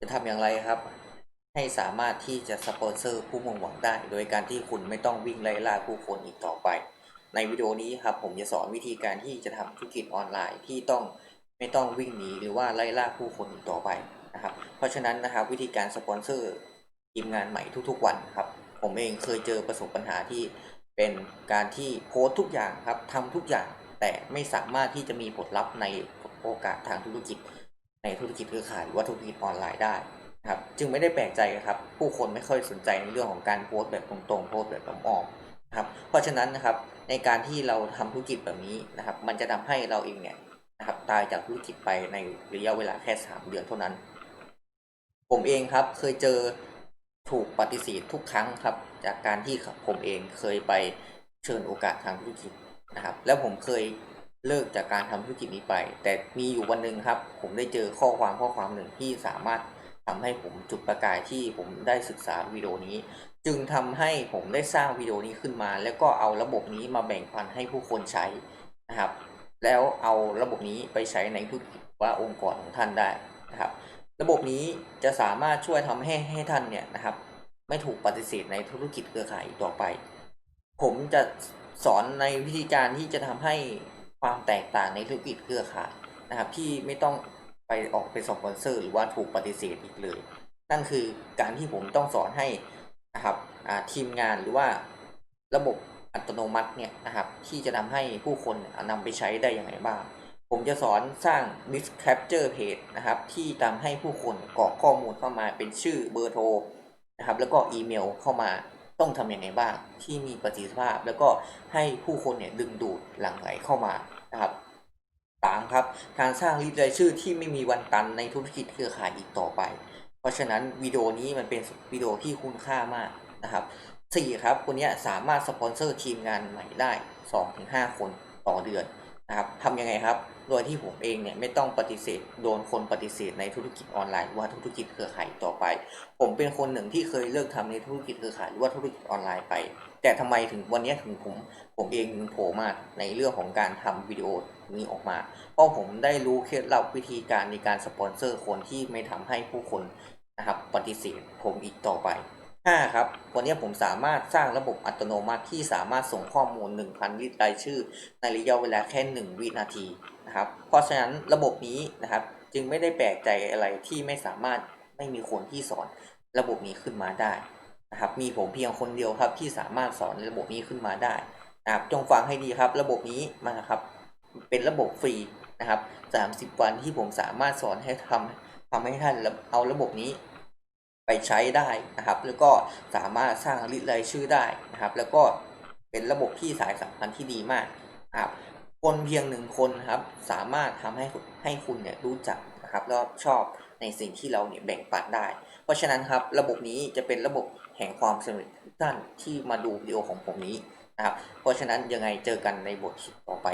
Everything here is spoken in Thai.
จะทำอย่างไรครับ ให้สามารถที่จะสปอนเซอร์ผู้มุ่งหวังได้ โดยการที่คุณไม่ต้องวิ่งไล่ล่าผู้คนอีกต่อไป ในวิดีโอนี้ครับผมจะสอนวิธีการที่จะทำธุรกิจออนไลน์ที่ต้องไม่ต้องวิ่งหนีหรือว่าไล่ล่าผู้คนอีกต่อไปนะครับ เพราะฉะนั้นนะครับวิธีการสปอนเซอร์ทีมงานใหม่ทุกๆวันครับ ผมเองเคยเจอประสบปัญหาที่เป็นการที่โพสทุกอย่างครับทำทุกอย่างแต่ไม่สามารถที่จะมีผลลัพธ์ในโอกาสทางธุรกิจ ในธุรกิจเครือข่ายหรือว่าธุรกิจออนไลน์ได้นะครับจึงไม่ได้แปลกใจครับ ผู้คนไม่ค่อยสนใจในเรื่องของการโพสต์แบบตรงๆโพสต์แบบอ้อมๆนะครับเพราะฉะนั้นนะครับในการที่เราทำธุรกิจแบบนี้นะครับ มันจะทำให้เราเองเนี่ยนะครับตายจากธุรกิจไปในระยะเวลาแค่สามเดือนเท่านั้น ผมเองครับเคยเจอถูกปฏิเสธทุกครั้งครับ จากการที่ผมเองเคยไปเชิญโอกาสทางธุรกิจนะครับ แล้วผมเคย เลิกจากการทำธุรกิจนี้ไป แต่มีอยู่วันหนึ่งครับ ผมได้เจอข้อความข้อความหนึ่งที่สามารถทำให้ผมจุดประกายที่ผมได้ศึกษาวิดีโอนี้ จึงทำให้ผมได้สร้างวิดีโอนี้ขึ้นมา แล้วก็เอาระบบนี้มาแบ่งปันให้ผู้คนใช้นะครับ แล้วเอาระบบนี้ไปใช้ในธุรกิจว่าองค์กรของท่านได้นะครับ ระบบนี้จะสามารถช่วยทำให้ให้ท่านเนี่ยนะครับ ไม่ถูกปฏิเสธในธุรกิจเครือข่ายต่อไป ผมจะสอนในวิธีการที่จะทำให้ ความแตกต่างในธุรกิจเครือข่ายนะครับที่ไม่ต้องไปออกเป็นสปอนเซอร์หรือว่าถูกปฏิเสธอีกเลย นั่นคือการที่ผมต้องสอนให้นะครับทีมงานหรือว่าระบบอัตโนมัติเนี่ยนะครับที่จะทำให้ผู้คนนำไปใช้ได้อย่างไรบ้าง ผมจะสอนสร้าง Mix Capture Page นะครับที่ทำให้ผู้คนกรอกข้อมูลเข้ามาเป็นชื่อเบอร์โทรนะครับแล้วก็อีเมลเข้ามา ต้องทำยังไงบ้างที่มีประสิทธิภาพ แล้วก็ให้ผู้คนเนี่ยดึงดูดหลั่งไหลเข้ามานะครับสามครับการสร้างลิสต์รายชื่อที่ไม่มีวันตันในธุรกิจเครือข่ายอีกต่อไป เพราะฉะนั้นวิดีโอนี้มันเป็นวิดีโอที่คุณค่ามากนะครับสี่ครับคนเนี้ยสามารถสปอนเซอร์ทีมงานใหม่ได้สองถึงห้าคนต่อเดือน นะครับทำยังไงครับ โดยที่ผมเองเนี่ยไม่ต้องปฏิเสธ โดนคนปฏิเสธในธุรกิจออนไลน์ว่าธุรกิจเครือข่ายต่อไป ผมเป็นคนหนึ่งที่เคยเลิกทำในธุรกิจเครือข่ายหรือว่าธุรกิจออนไลน์ไป แต่ทำไมถึงวันนี้ถึงผมผมเองถึงโผล่มาในเรื่องของการทำวิดีโอนี้ออกมา เพราะผมได้รู้เคล็ดลับวิธีการในการสปอนเซอร์คนที่ไม่ทำให้ผู้คนนะครับปฏิเสธผมอีกต่อไป 5ครับ วันนี้ผมสามารถสร้างระบบอัตโนมัติที่สามารถส่งข้อมูล 1,000 ลิตรรายชื่อ ในระยะเวลาแค่ 1 วินาทีนะครับ เพราะฉะนั้นระบบนี้นะครับ จึงไม่ได้แปลกใจอะไรที่ไม่สามารถไม่มีคนที่สอนระบบนี้ขึ้นมาได้นะครับ มีผมเพียงคนเดียวครับที่สามารถสอนระบบนี้ขึ้นมาได้นะครับ จงฟังให้ดีครับ ระบบนี้มันนะครับ เป็นระบบฟรีนะครับ 30 วันที่ผมสามารถสอนให้ทำทำให้ท่านเอาระบบนี้ ไปใช้ได้นะครับ แล้วก็สามารถสร้างลิสต์รายชื่อได้นะครับ แล้วก็เป็นระบบที่สายสัมพันธ์ที่ดีมากนะครับ คนเพียงหนึ่งคนนะครับ สามารถทำให้ให้คุณเนี่ยรู้จักนะครับแล้วชอบในสิ่งที่เราเนี่ยแบ่งปันได้ เพราะฉะนั้นครับระบบนี้จะเป็นระบบแห่งความสำเร็จทุกท่านที่มาดูวิดีโอของผมนี้นะครับ เพราะฉะนั้นยังไงเจอกันในบทต่อไป